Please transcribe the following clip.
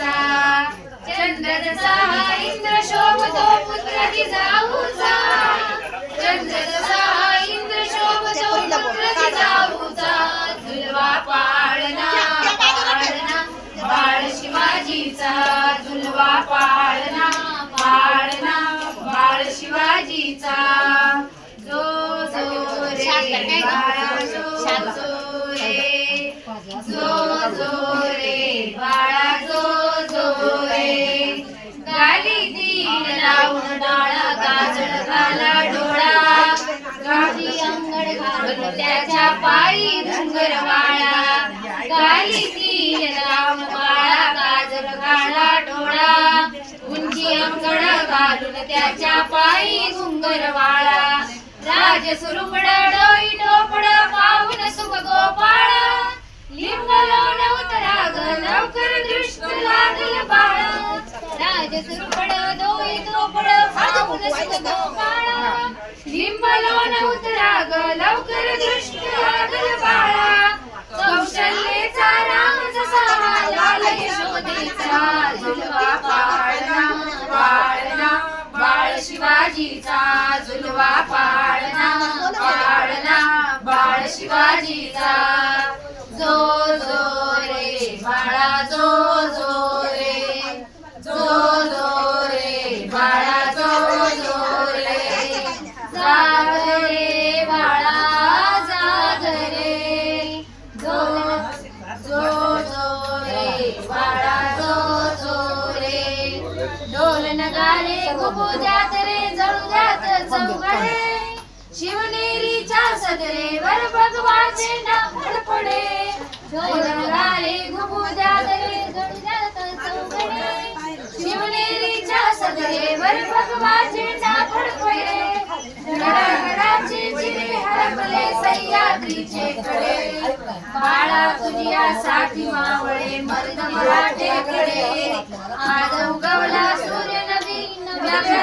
जिजाऊचा चंद्र जसा इंद्र शोभतो पुत्र जिजाऊचा चंद्र जसा इंद्र शोभतो पुत्र जिजाऊचा झुलवा पाळणा पाळणा. बाळ शिवाजीचा झुलवा पाळणा पाळणा. बाळ शिवाजीचा. जो जो रे बाळा जो जो रे. जो जो लावून डोळा काजळ घाला डोळा. गाठी अंगण घालून त्याच्या पायी घुंगर वाळा. गाली तीन लावून बाळा काजळ घाला डोळा. उंची अंगण घालून त्याच्या पायी घुंगर वाळा. राज सुरुपड डोई टोपड पाहून सुख गोपाळ लिंब लावून उतरा लवकर दृष्ट लागल बाळ. राज सुरुपड उतरा ग लवकर लागल बाळा कौशल्येचा राम जसा लाल यशोदेचा झुलवा पाळणा पाळणा बाळ शिवाजीचा झुलवा पाळणा पाळणा बाळ शिवाजीचा जो जो रे बाळा जो. काले नगारे घुमू रे जळू चौघडे शिवनेरीच्या सदरेवर भगवाचे नाव फडफडे काले नगारे रे जळू चौघडे शिवनेरीच्या सदरेवर भगवाचे नाव फडफडे गडागडाचे हरपले सह्याद्रीचे कडे बाळा तुझ्यासाठी मावळे मर्द मराठेकडे सूर्य